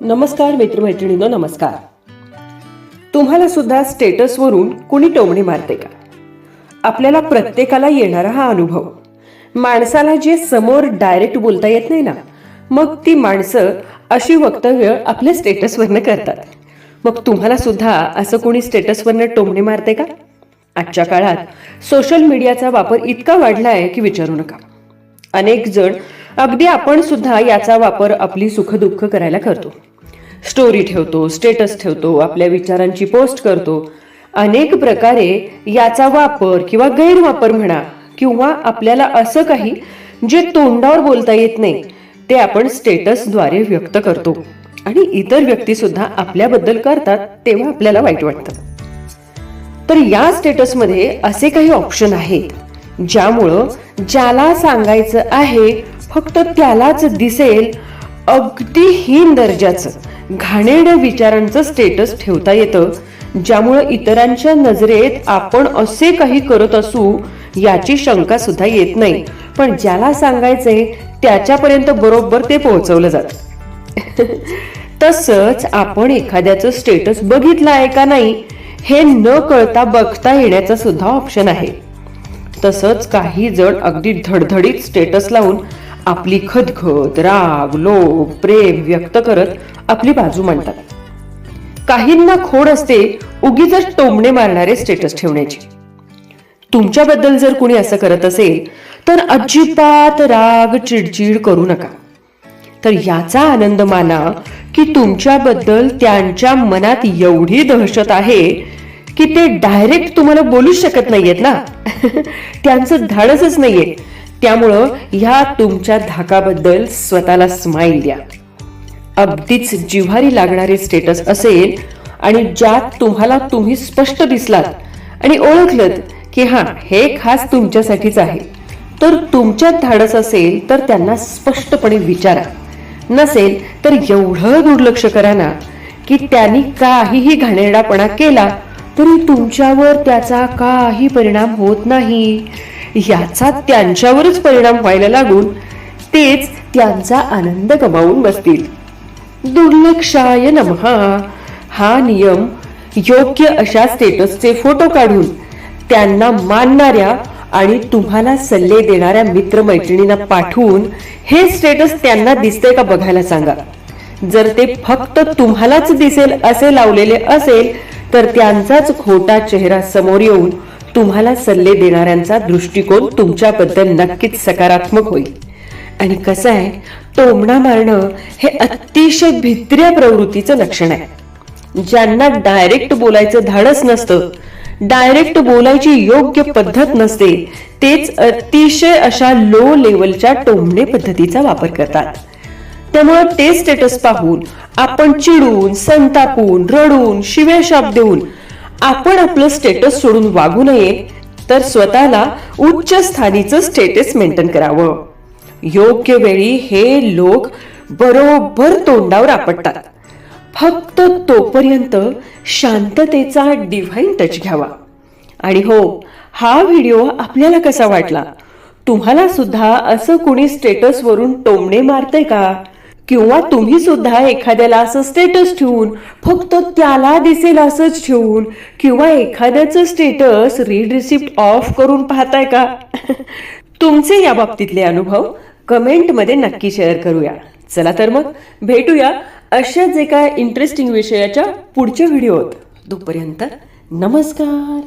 नमस्कार मित्रमैत्रिणींनो नमस्कार. तुम्हाला सुद्धा स्टेटसवरून कुणी टोमणे मारते का? आपल्याला प्रत्येकाला येणारा हा अनुभव. माणसाला जे समोर डायरेक्ट बोलता येत नाही ना मग ती माणसं अशी वक्तव्य आपल्या स्टेटसवरनं करतात. मग तुम्हाला सुद्धा असं कोणी स्टेटसवरनं टोमणे मारते का? आजच्या काळात सोशल मीडियाचा वापर इतका वाढला आहे की विचारू नका. अनेक जण अगदी आपण सुद्धा याचा वापर आपली सुखदुःख करायला करतो. स्टोरी ठेवतो स्टेटस ठेवतो आपल्या विचारांची पोस्ट करतो. अनेक प्रकारे याचा वापर किंवा गैरवापर म्हणा किंवा आपल्याला असं काही जे तोंडावर बोलता येत नाही ते आपण स्टेटसद्वारे व्यक्त करतो. आणि इतर व्यक्ती सुद्धा आपल्याबद्दल करतात तेव्हा आपल्याला वाईट वाटतं. तर या स्टेटसमध्ये असे काही ऑप्शन आहेत ज्यामुळं ज्याला सांगायचं आहे फक्त त्यालाच दिसेल अगदी हीन दर्जाचं. घाणेरड्या विचारांचं स्टेटस ठेवता येतं ज्यामुळं इतरांच्या नजरेत आपण असे काही करत असू याची शंका सुद्धा येत नाही. पण ज्याला सांगायचंय त्याच्यापर्यंत बरोबर ते पोहोचवलं जात. तसंच आपण एखाद्याचं स्टेटस बघितलं आहे का नाही हे न कळता बघता येण्याचा सुद्धा ऑप्शन आहे. तसंच काही जण अगदी धडधडीत स्टेटस लावून आपली खदखद राग लोभ प्रेम व्यक्त करत आपली बाजू मांडतात. काहींना खोड असते उगीच टोमणे मारणारे स्टेटस ठेवण्याची. तुमच्याबद्दल जर कुणी असं करत असेल तर अजिबात राग चिडचिड करू नका. तर याचा आनंद माना की तुमच्याबद्दल त्यांच्या मनात एवढी दहशत आहे की ते डायरेक्ट तुम्हाला बोलू शकत नाहीयेत ना? त्यांचं धाडसच नाहीये. त्यामुळं ह्या तुमच्या धाकाबद्दल स्वतःला स्माईल द्या. अगदीच जिव्हारी लागणारे स्टेटस असेल आणि ज्यात तुम्हाला तुम्ही स्पष्ट दिसलात आणि ओळखलत की हा हे खास तुमच्यासाठीच आहे. तर तुमच्यात धाडस असेल तर त्यांना स्पष्टपणे विचारा. नसेल तर एवढं दुर्लक्ष करा ना की त्यांनी काहीही घाणेरडापणा केला तरी तुमच्यावर त्याचा काही परिणाम होत नाही. याचा त्यांच्यावरच परिणाम व्हायला लागून तेच त्यांचा आनंद गमावून बसतील. दुर्लक्षाय नमहा हा नियम योग्य अशा स्टेटसचे फोटो काढून त्यांना मानणाऱ्या आणि तुम्हाला सल्ले देणाऱ्या मित्रमैत्रिणींना पाठवून हे स्टेटस त्यांना दिसते का बघायला सांगा. जर ते फक्त तुम्हालाच दिसेल असे लावलेले असेल तर त्यांचाच खोटा चेहरा समोर येऊन तुम्हाला सल्ले देणाऱ्यांचा दृष्टिकोन तुमच्याबद्दल नक्कीच सकारात्मक होईल. आणि कसं आहे टोमणा मारणं हे अतिशय भित्र्या प्रवृत्तीचं लक्षण आहे. ज्यांना डायरेक्ट बोलायचं धाडस नसतं डायरेक्ट बोलायची योग्य पद्धत नसते तेच अतिशय अशा लो लेवलच्या टोमणे पद्धतीचा वापर करतात. त्यामुळे ते स्टेटस पाहून आपण चिडून संतापून रडून शिव्या शाप देऊन आपण आपलं स्टेटस सोडून वागू नये तर स्वतःला उच्च स्थानीचं स्टेटस मेंटेन करावं. योग्य वेळी हे लोक बरोबर तोंडावर आपटतात. फक्त तोपर्यंत शांततेचा डिव्हाइन टच घ्यावा. आणि हो हा व्हिडिओ आपल्याला कसा वाटला? तुम्हाला सुद्धा असं कुणी स्टेटसवरून टोमणे मारतंय का? किंवा तुम्ही सुद्धा एखाद्याला असं स्टेटस ठेवून फक्त त्याला दिसेल असंच ठेवून किंवा एखाद्याचं स्टेटस रीड रिसिप्ट ऑफ करून पाहताय का? तुमचे या बाबतीतले अनुभव कमेंटमध्ये नक्की शेअर करूया. चला तर मग भेटूया अशाच एका इंटरेस्टिंग विषयाच्या पुढच्या व्हिडिओत तोपर्यंत नमस्कार!